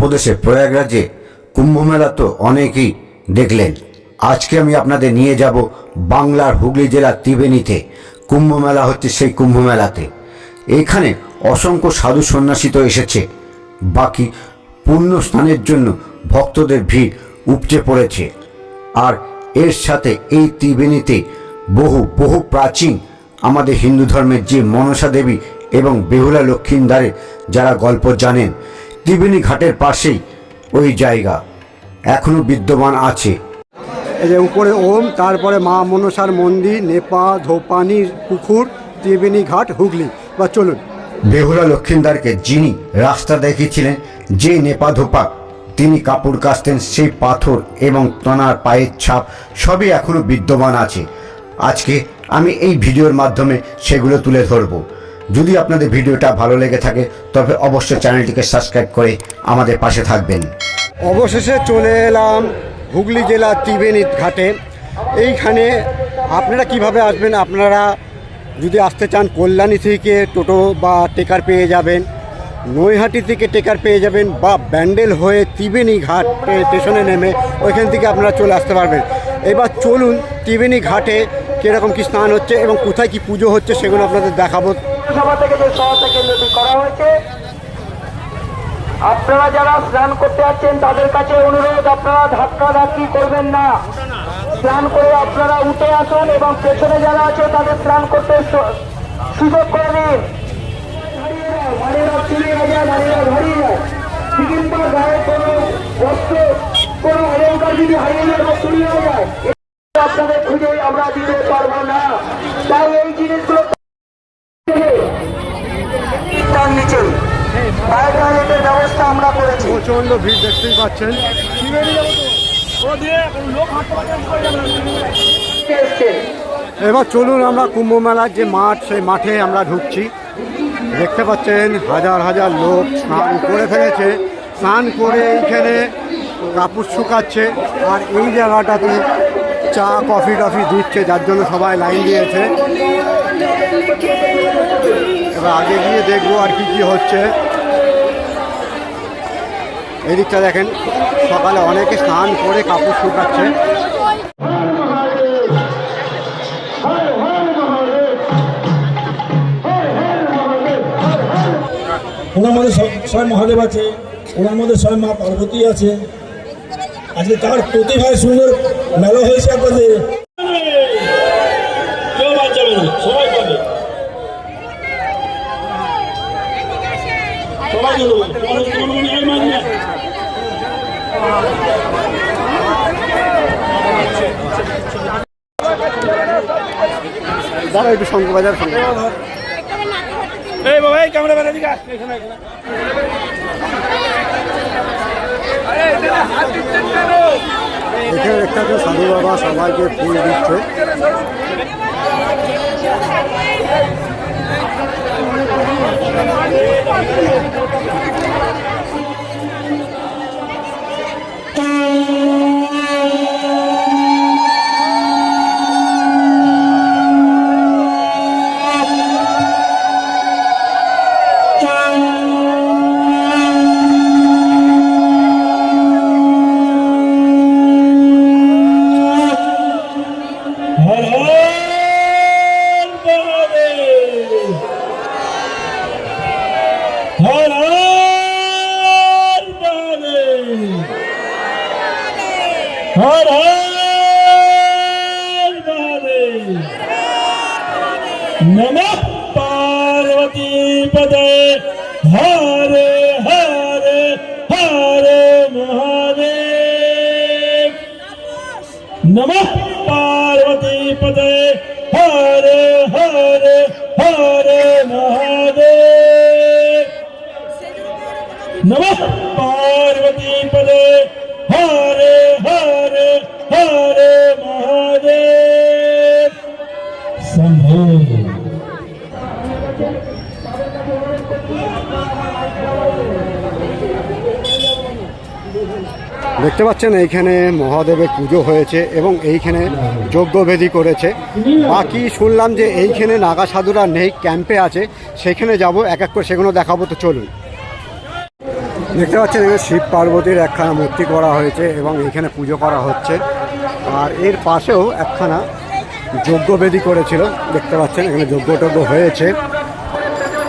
উত্তরপ্রদেশে প্রয়াগরাজে কুম্ভমেলা তো অনেকেই দেখলেন। আজকে আমি আপনাদের নিয়ে যাব বাংলার হুগলি জেলার ত্রিবেণীতে। কুম্ভমেলা হচ্ছে সেই কুম্ভমেলাতে। এখানে অসংখ্য সাধু সন্ন্যাসী তো এসেছে। বাকি পূর্ণ স্নানের জন্য ভক্তদের ভিড় উপচে পড়েছে। আর এর সাথে এই ত্রিবেণীতে বহু বহু প্রাচীন আমাদের হিন্দু ধর্মের যে মনসা দেবী এবং বেহুলা লক্ষ্মীন্দারের যারা গল্প জানেন ত্রিবেণী ঘাটের পাশেই ওই জায়গা। এখনও বিদ্যমান আছে। যে উপরে ওম তারপরে মা মনসার মন্দির নেপা ধোপানির পুকুর ত্রিবেণী ঘাট হুগলি। বা চলুন। বেহুলা লক্ষ্মীন্দারকে যিনি রাস্তা দেখিয়েছিলেন যে নেপা ধোপা তিনি কাপড় কাচতেন সেই পাথর এবং তনার পায়ের ছাপ সবই এখনও বিদ্যমান আছে। আজকে আমি এই ভিডিওর মাধ্যমে সেগুলো তুলে ধরব। যদি আপনাদের ভিডিওটা ভালো লেগে থাকে, তবে অবশ্যই চ্যানেলটিকে সাবস্ক্রাইব করে আমাদের পাশে থাকবেন। অবশেষে চলে এলাম হুগলি জেলার ত্রিবেণী ঘাটে। এইখানে আপনারা কীভাবে আসবেন? আপনারা যদি আসতে চান, কল্যাণী থেকে টোটো বা টেকার পেয়ে যাবেন। নৈহাটি থেকে টেকার পেয়ে যাবেন বা ব্যান্ডেল হয়ে ত্রিবেণী ঘাট স্টেশনে নেমে ওইখান থেকে আপনারা চলে আসতে পারবেন। এবার চলুন ত্রিবেণী ঘাটে কীরকম কী স্নান হচ্ছে এবং কোথায় কি পুজো হচ্ছে সেগুলো আপনাদের দেখাবো। সভা থেকে যে সহায়তা কেন্দ্রটি করা হয়েছে আপনারা যারা স্নান করতে যাচ্ছেন তাদের কাছে অনুরোধ আপনারা ধাক্কা ধাক্কি করবেন না। স্নান করে আপনারা উঠে আসুন এবং পেছনে যারা আছে তাদের স্নান করতে সুযোগ করে দিন। দাঁড়িয়ে যাও, দাঁড়িয়ে যাও, চলে যায়, দাঁড়িয়ে যাও, দাঁড়িয়ে যাও। কিংবা গায়ে কোনো বস্ত্র কোনো অলঙ্কার যদি হারিয়ে যায় বা চুরি হয়ে যায় আপনাদের খুঁজে আমরা দিতে পারব না তাই এই জিনিসগুলো তার নিচে ফায়ার টয়লেটের ব্যবস্থা আমরা করেছি প্রচণ্ড ভিড় দেখতেই পাচ্ছেন। এবার চলুন আমরা কুম্ভ মেলার যে মাঠ, সেই মাঠে আমরা ঢুকছি। দেখতে পাচ্ছেন হাজার হাজার লোক স্নান করে ফেলেছে। স্নান করে এইখানে কাপড় শুকাচ্ছে আর এই জায়গাটাতে চা, কফি টফি দিচ্ছে, যার জন্য সবাই লাইন দিয়েছে। এবার আগে গিয়ে দেখব আর কি কি হচ্ছে। এদিকটা দেখেন, সকালে অনেকে স্নান করে কাপড় শুকাচ্ছে। ওনার মধ্যে স্বয়ং মহাদেব আছে, ওনার মধ্যে স্বয়ং মা পার্বতী আছে। আজকে তার প্রতিভায় সুন্দর মেলা হয়েছে আপনাদের কেউ বাদ যাবে না সবাই পাবে সবাই চলবে তোমার তোমার মনে হয় মানবে না। একটু শঙ্করবাজার সঙ্গে এই বাবা এই ক্যামেরা দিকে এখানে এখানে। এখানে দেখতে পাচ্ছেন সাধু বাবা সবাইকে ফুল দিচ্ছে। হর হর মহাদেব হর হর মহাদেব নমঃ নমঃ পার্বতী পদে হরে হরে হরে মহাদেব। শম্ভু দেখতে পাচ্ছেন এইখানে মহাদেবের পুজো হয়েছে এবং এইখানে যজ্ঞবেদী করেছে। বাকি শুনলাম যে এইখানে নাগা সাধুরা নেই ক্যাম্পে আছে। সেখানে যাব এক এক করে সেগুলো দেখাবো তো চলুন। দেখতে পাচ্ছেন, এখানে শিব পার্বতীর একখানা মূর্তি করা হয়েছে এবং এখানে পুজো করা হচ্ছে। আর এর পাশেও একখানা যজ্ঞবেদী করেছিল, দেখতে পাচ্ছেন, এখানে যজ্ঞটজ্ঞ হয়েছে।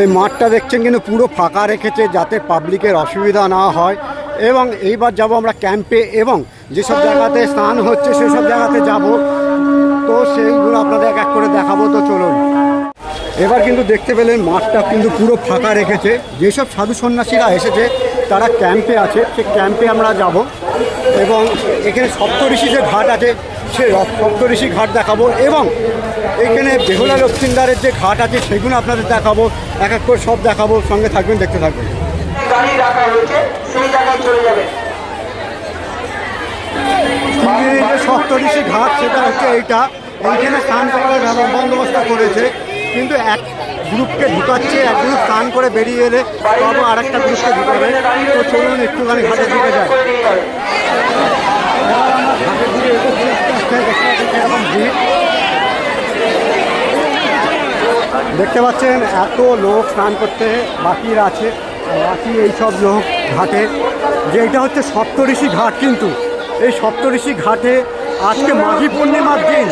এই মাঠটা দেখছেন কিন্তু পুরো ফাঁকা রেখেছে যাতে পাবলিকের অসুবিধা না হয়। এবং এইবার যাব আমরা ক্যাম্পে এবং যেসব জায়গাতে স্নান হচ্ছে সেসব জায়গাতে যাব। তো সেইগুলো আপনাদের এক এক করে দেখাবো, তো চলুন। এবার কিন্তু দেখতে পেলেন মাঠটা কিন্তু পুরো ফাঁকা রেখেছে। যেসব সাধু সন্ন্যাসীরা এসেছে তারা ক্যাম্পে আছে সে ক্যাম্পে আমরা যাব এবং এখানে সপ্তঋষি যে ঘাট আছে সে সপ্তঋষি ঘাট দেখাবো এবং এখানে বেহুলা লক্ষ্মীন্দারের যে ঘাট আছে সেগুলো আপনাদের দেখাবো এক এক করে সব দেখাবো সঙ্গে থাকবেন দেখতে থাকবেন। যে সপ্তঋষি ঘাট সেটা হচ্ছে এইটা। এইখানে স্নান করার বন্দোবস্ত করেছে কিন্তু এক গ্রুপকে ঢুকাচ্ছে, এক গ্রুপ স্নান করে বেরিয়ে এলে তবে আর একটা গ্রুপকে ঢুকাবে। তো চলুন একটুখানি ঘাটের দিকে যায় দেখতে পাচ্ছেন এত লোক স্নান করতে বাকি আছে। বাকি এইসব লোক ঘাটে। যে এটা হচ্ছে সপ্তঋষি ঘাট কিন্তু। এই সপ্তঋষি ঘাটে আজকে মাঘী পূর্ণিমার দিন।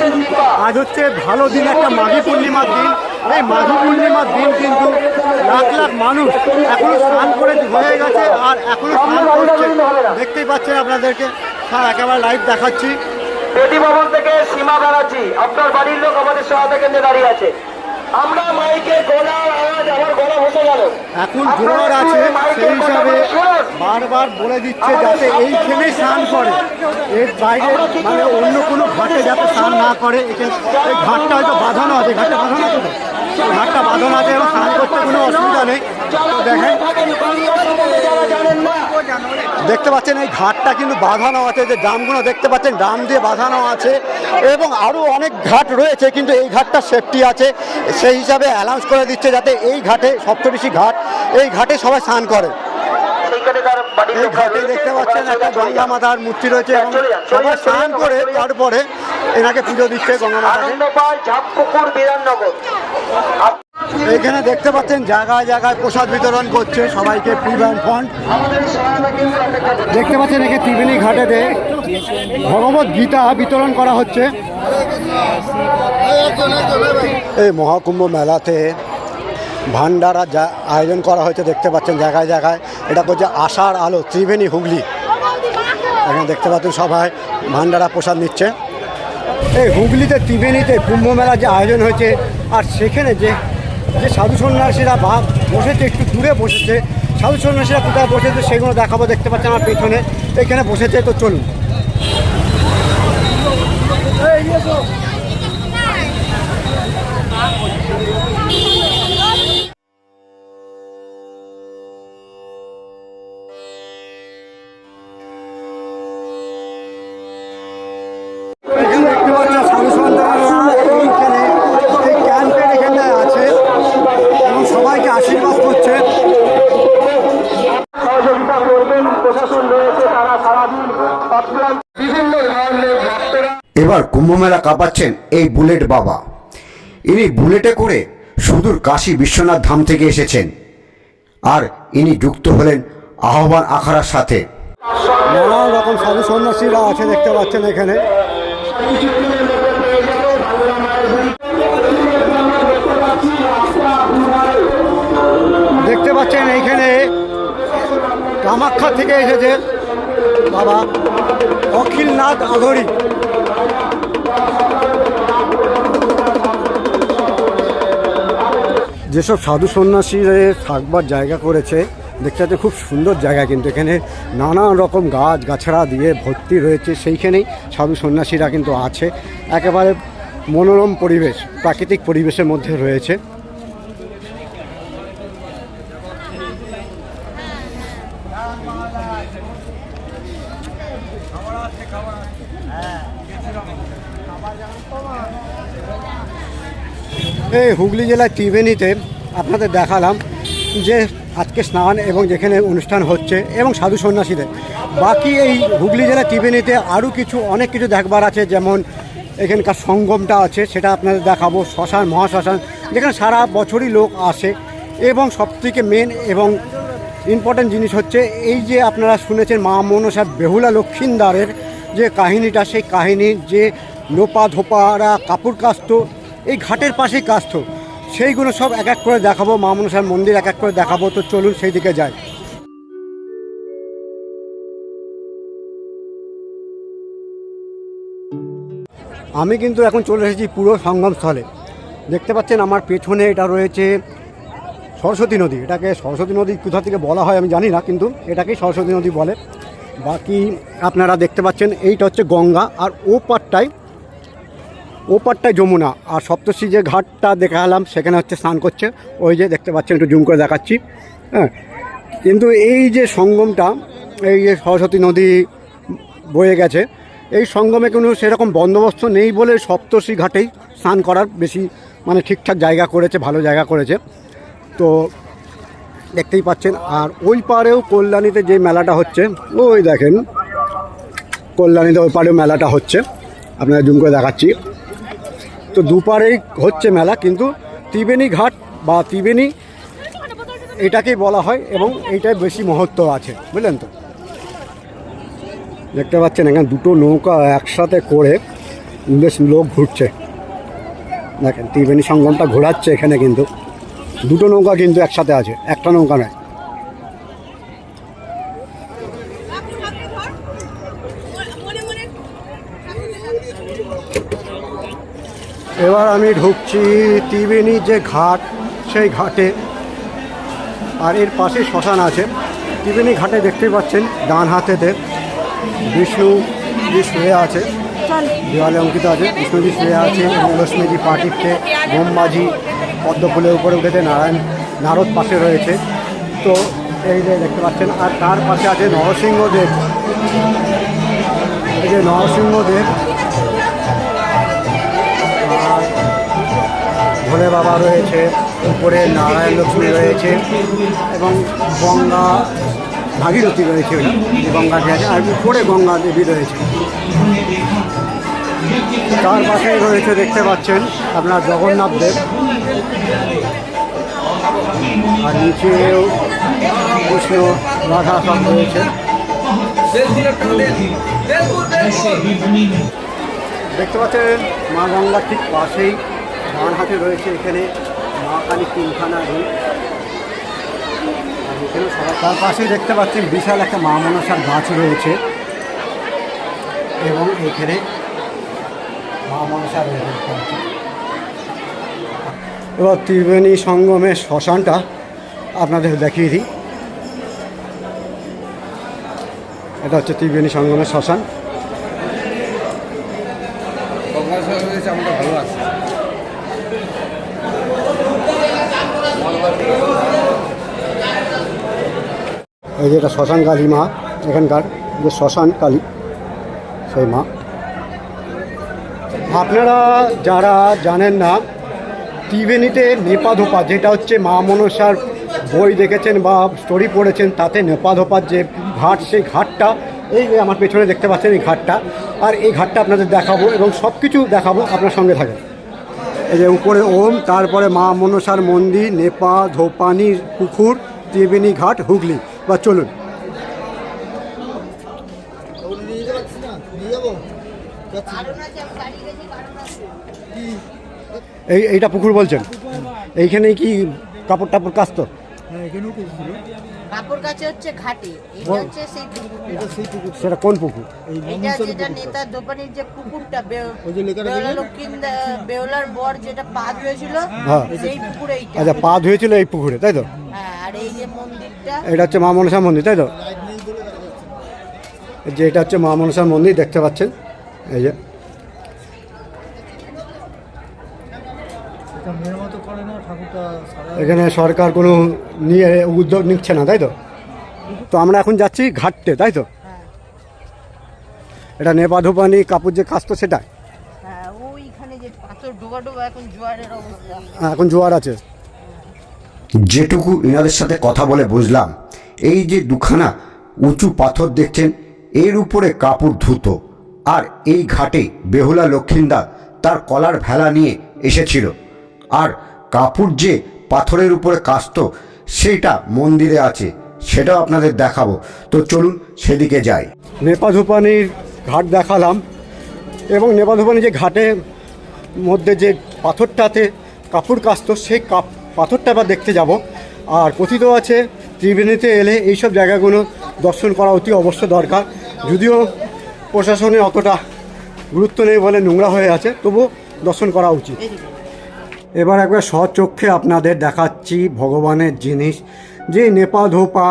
আজ হচ্ছে ভালো দিন একটা মাঘী পূর্ণিমার দিন। এই মাঘী পূর্ণিমার দিন কিন্তু লাখ লাখ মানুষ এখনও স্নান করে হয়ে গেছে আর এখনও স্নান করছে। দেখতেই পাচ্ছেন আপনাদেরকে হ্যাঁ একেবারে লাইভ দেখাচ্ছি। প্রতিভবন ভবন থেকে সীমা ব্যানার্জি, আপনার বাড়ির লোক আমাদের সহায়তা কেন্দ্রে দাঁড়িয়ে আছে। আমরা মাইকে গলার আওয়াজ আমার গলা বসে গেল। এখন জোয়ার আছে সেই হিসাবে বারবার বলে দিচ্ছে যাতে এইখানে স্নান করে। এর বাইরে মানে অন্য কোনো ঘাটে যাতে স্নান না করে এখানে এই ঘাটটা হয়তো বাঁধানো আছে ঘাটটা বাঁধানো আছে ঘাটটা বাঁধানো আছে এবং স্নান করতে কোনো অসুবিধা নেই। দেখেন। দেখতে পাচ্ছেন, এই ঘাটটা কিন্তু বাঁধানো আছে, যে ড্রামগুলো দেখতে পাচ্ছেন, ড্রাম দিয়ে বাঁধানো আছে এবং আরও অনেক ঘাট রয়েছে, কিন্তু এই ঘাটটা সেফটি আছে। সেই হিসাবে অ্যানাউন্স করে দিচ্ছে যাতে এই ঘাটে সপ্তঋষি ঘাট, এই ঘাটে সবাই স্নান করে। এই ঘাটে দেখতে পাচ্ছেন একটা গঙ্গা মাতার মূর্তি রয়েছে এবং সবাই স্নান করে তারপরে এনাকে পুজো দিচ্ছে গঙ্গা মাতাকে বিধাননগর। এইখানে দেখতে পাচ্ছেন জায়গায় জায়গায় প্রসাদ বিতরণ করছে সবাইকে ব্যান্ড ফান্ড। দেখতে পাচ্ছেন একে ত্রিবেণী ঘাটেতে ভগবত গীতা বিতরণ করা হচ্ছে। এই মহাকুম্ভ মেলাতে ভান্ডারা যা আয়োজন করা হয়েছে দেখতে পাচ্ছেন জায়গায় জায়গায়। এটা করছে আষাঢ় আলো ত্রিবেণী হুগলি। এখানে দেখতে পাচ্ছেন সবাই ভান্ডারা প্রসাদ নিচ্ছে। এই হুগলিতে, ত্রিবেণীতে কুম্ভ মেলার যে আয়োজন হয়েছে, আর সেখানে যে যে সাধু সন্ন্যাসীরা বা বসেছে, একটু দূরে বসেছে, সাধু সন্ন্যাসীরা কোথায় বসেছে সেগুলো দেখাবো, দেখতে পাচ্ছে আমার পেছনে, এখানে বসেছে, তো চলুন। কাঁপাচ্ছেন এই বুলেট বাবা। ইনি বুলেটে করে সুদূর কাশী বিশ্বনাথ ধাম থেকে এসেছেন। আর ইনি যুক্ত হলেন আহ্বান আখাড়ার সাথে। নানা রকম সাধু সন্ন্যাসীরা আছে, দেখতে পাচ্ছেন এখানে। দেখতে পাচ্ছেন এইখানে কামাখ্যা থেকে এসেছে বাবা অখিলনাথ আগরি যেসব সাধু সন্ন্যাসীরা থাকবার জায়গা করেছে, দেখতে যাচ্ছে খুব সুন্দর জায়গা কিন্তু এখানে নানা রকম গাছ গাছড়া দিয়ে ভর্তি রয়েছে, সেইখানেই সাধু সন্ন্যাসীরা কিন্তু আছে। একেবারে মনোরম পরিবেশ, প্রাকৃতিক পরিবেশের মধ্যে রয়েছে। এই হুগলি জেলার ত্রিবেণীতে আপনাদের দেখালাম যে আজকে স্নান এবং যেখানে অনুষ্ঠান হচ্ছে এবং সাধু সন্ন্যাসীদের। বাকি এই হুগলি জেলার ত্রিবেণীতে আরও কিছু, অনেক কিছু দেখবার আছে, যেমন এখানকার সঙ্গমটা আছে, সেটা আপনাদের দেখাবো, শ্মশান, মহাশ্মশান, যেখানে সারা বছরই লোক আসে। এবং সবথেকে মেন এবং ইম্পর্ট্যান্ট জিনিস হচ্ছে, এই যে আপনারা শুনেছেন মা মনসা বেহুলা লক্ষিন্দারের যে কাহিনীটা, সেই কাহিনীর যে লোপা ধোপারা কাপড় কাস্ত এই ঘাটের পাশেই কাস্ত সেইগুলো সব এক এক করে দেখাবো, মা মনসার মন্দির এক এক করে দেখাবো, তো চলুন সেই দিকে যাই। আমি কিন্তু এখন চলে এসেছি পুরো সঙ্গমস্থলে। দেখতে পাচ্ছেন আমার পেছনে এটা রয়েছে সরস্বতী নদী। এটাকে সরস্বতী নদী কোথা থেকে বলা হয় আমি জানি না, কিন্তু এটাকেই সরস্বতী নদী বলে। বাকি আপনারা দেখতে পাচ্ছেন, এইটা হচ্ছে গঙ্গা, আর ও পারটায় ও পারটায় যমুনা আর সপ্তর্ষি যে ঘাটটা দেখালাম, সেখানে হচ্ছে স্নান করছে। ওই যে দেখতে পাচ্ছেন, একটু জুম করে দেখাচ্ছি। হ্যাঁ কিন্তু এই যে সঙ্গমটা, এই যে সরস্বতী নদী বয়ে গেছে, এই সঙ্গমে কোনো সেরকম বন্দোবস্ত নেই বলে সপ্তর্ষি ঘাটেই স্নান করার বেশি মানে ঠিকঠাক জায়গা করেছে, ভালো জায়গা করেছে। তো দেখতেই পাচ্ছেন, আর ওই পারেও কল্যাণীতে যে মেলাটা হচ্ছে, ওই দেখেন, কল্যাণীতে ওই পারেও মেলাটা হচ্ছে। আপনারা জুম করে দেখাচ্ছি। তো দুপারেই হচ্ছে মেলা, কিন্তু ত্রিবেণী ঘাট বা ত্রিবেণী এটাকেই বলা হয় এবং এইটাই বেশি মহত্ব আছে, বুঝলেন তো? দেখতে পাচ্ছেন, এখানে দুটো নৌকা একসাথে করে বেশ লোক ঘুরছে। দেখেন, ত্রিবেণী সঙ্গমটা ঘোরাচ্ছে এখানে কিন্তু। দুটো নৌকা কিন্তু একসাথে আছে, একটা নৌকা নয়। এবার আমি ঢুকছি ত্রিবেণী যে ঘাট, সেই ঘাটে। আর এর পাশে শ্মশান আছে। ত্রিবেণী ঘাটে দেখতে পাচ্ছেন, ডান হাতেতে বিষ্ণু যে শুয়ে আছে, দেওয়ালে অঙ্কিত আছে। বিষ্ণুজি শুয়ে আছে, লক্ষ্মীজি পা টিপছে বোমবাজি পদ্ম ফুলের উপরে উঠেছে, নারায়ণ নারদ পাশে রয়েছে। তো এই যে দেখতে পাচ্ছেন, আর তার পাশে আছে নরসিংহদেব। এই যে নরসিংহদেব ভোলে বাবা রয়েছে, উপরে নারায়ণ লক্ষ্মী রয়েছে এবং গঙ্গা ভাগীরথী রয়েছে গঙ্গাটি আছে আর উপরে গঙ্গা দেবী রয়েছে। তার পাশেই রয়েছে, দেখতে পাচ্ছেন আপনার জগন্নাথ দেব। আর নিচেও কৃষ্ণ, রাধা সব রয়েছে। দেখতে পাচ্ছেন মা গঙ্গার ঠিক পাশেই ডান হাতে রয়েছে এখানে মা কালী তিনখানা রূপ। আর এখানে তার পাশেই দেখতে পাচ্ছেন বিশাল একটা মা মনসার গাছ রয়েছে। এবং এখানে মা মনসা রয়েছে। এবার ত্রিবেণী সঙ্গমের শ্মশানটা আপনাদের দেখিয়ে দিই। এটা হচ্ছে ত্রিবেণী সঙ্গমের শ্মশান। এই যে এটা শ্মশান কালী মা, এখানকার যে শ্মশান কালী, সেই মা। আপনারা যারা জানেন না, ত্রিবেণীতে নেপাধোপা, যেটা হচ্ছে মা মনসার বই দেখেছেন বা স্টোরি পড়েছেন, তাতে নেপাধোপার যে ঘাট, সেই ঘাটটা, এই যে আমার পেছনে দেখতে পাচ্ছেন এই ঘাটটা, আর এই ঘাটটা আপনাদের দেখাবো এবং সব কিছু দেখাবো আপনার সঙ্গে থাকে এই যে উপরে ওম, তারপরে মা মনসার মন্দির নেপা ধোপানির পুকুর, ত্রিবেণী ঘাট, হুগলি। বা চলুন। এই এইটা পুকুর বলছেন? এইখানে কি কাপড় টাপড় কাচতো? কাপড় কাছে হচ্ছে ঘাটে। এটা হচ্ছে সেই পুকুর সেটা কোন পুকুর? এটা যেটা নেতার দোকানের যে পুকুরটা বে- বেওলা লক্ষ্মীন্দা বেওলার বর যেটা পা ধুয়েছিল হ্যাঁ। সেই পুকুরে এইটা আচ্ছা পা ধুয়েছিল এই পুকুরে তাই তো? হ্যাঁ। আর এই যে মন্দিরটা এটা হচ্ছে মা মনসা মন্দির তাই তো? এই যে এটা হচ্ছে মা মনসা মন্দির দেখতে পাচ্ছেন? এই যে। এখানে সরকার কোনো নিয়ে উদ্যোগ নিচ্ছে না তাই তো? তো আমরা এখন যাচ্ছি ঘাটতে তাই তো? এটা নেপা ধোপানি কাপড় যে কাচতো সেটা হ্যাঁ ওইখানে যে পাথর ডোবা ডোবা এখন জোয়ারের অবস্থা। হ্যাঁ, এখন জোয়ার আছে। যেটুকু এনাদের সাথে কথা বলে বুঝলাম, এই যে দুখানা উঁচু পাথর দেখছেন, এর উপরে কাপড় ধুতো, আর এই ঘাটে বেহুলা লক্ষিন্দর তার কলার ভেলা নিয়ে এসেছিল। আর কাপড় যে পাথরের উপরে কাস্ত, সেইটা মন্দিরে আছে, সেটাও আপনাদের দেখাবো। তো চলুন সেদিকে যাই। নেপাধুপানির ঘাট দেখালাম, এবং নেপাধুপানি যে ঘাটের মধ্যে যে পাথরটাতে কাপড় কাস্ত, সেই কাপ পাথরটা আবার দেখতে যাব। আর কথিত আছে, ত্রিবেণীতে এলে এইসব জায়গাগুলো দর্শন করা অতি অবশ্য দরকার। যদিও প্রশাসনে অতটা গুরুত্ব নেই বলে নোংরা হয়ে আছে তবু দর্শন করা উচিত। এবার একবার স্বচক্ষে আপনাদের দেখাচ্ছি ভগবানের জিনিস। যে নেপা ধোপা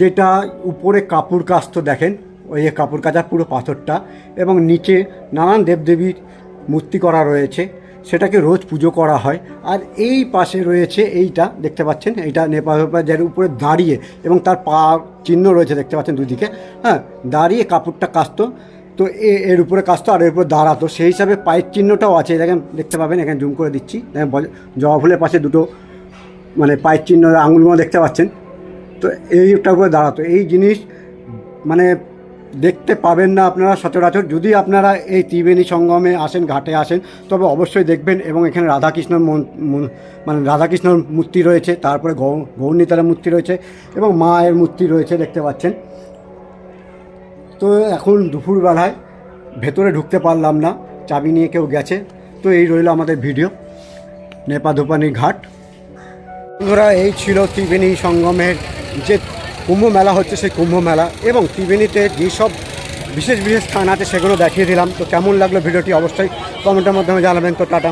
যেটা উপরে কাপড় কাস্ত দেখেন, ওই কাপড় কাচা পুরো পাথরটা, এবং নিচে নানান দেবদেবীর মূর্তি করা রয়েছে। সেটাকে রোজ পুজো করা হয়। আর এই পাশে রয়েছে এইটা, দেখতে পাচ্ছেন? এইটা নেপাল যার উপরে দাঁড়িয়ে এবং তার পা চিহ্ন রয়েছে, দেখতে পাচ্ছেন দুদিকে। হ্যাঁ দাঁড়িয়ে কাপড়টা কাস্ত তো এর উপরে কাজতো আর এর উপরে দাঁড়াতো। সেই হিসাবে পায়ের চিহ্নটাও আছে, দেখেন, দেখতে পাবেন, এখানে জুম করে দিচ্ছি। জবা ফুলের পাশে দুটো মানে পায়ের চিহ্ন আঙুলগুলো দেখতে পাচ্ছেন। তো এইটা উপরে দাঁড়াতো। এই জিনিস মানে দেখতে পাবেন না আপনারা সচরাচর। যদি আপনারা এই ত্রিবেণী সঙ্গমে আসেন, ঘাটে আসেন, তবে অবশ্যই দেখবেন এবং এখানে রাধাকৃষ্ণর মন- রাধাকৃষ্ণর মূর্তি রয়েছে, তারপরে গৌরনীতার মূর্তি রয়েছে এবং মায়ের মূর্তি রয়েছে দেখতে পাচ্ছেন। তো এখন দুপুরবেলায় ভেতরে ঢুকতে পারলাম না, চাবি নিয়ে কেউ গেছে, তো এই রইল আমাদের ভিডিও নেপা ধোপানি ঘাট। বন্ধুরা, এই ছিল ত্রিবেণী সঙ্গমের যে কুম্ভ মেলা হচ্ছে সেই কুম্ভ মেলা এবং ত্রিবেণীতে যেসব বিশেষ বিশেষ স্থান আছে সেগুলো দেখিয়ে দিলাম। তো কেমন লাগল ভিডিওটি অবশ্যই কমেন্টের মাধ্যমে জানাবেন। তো টাটা।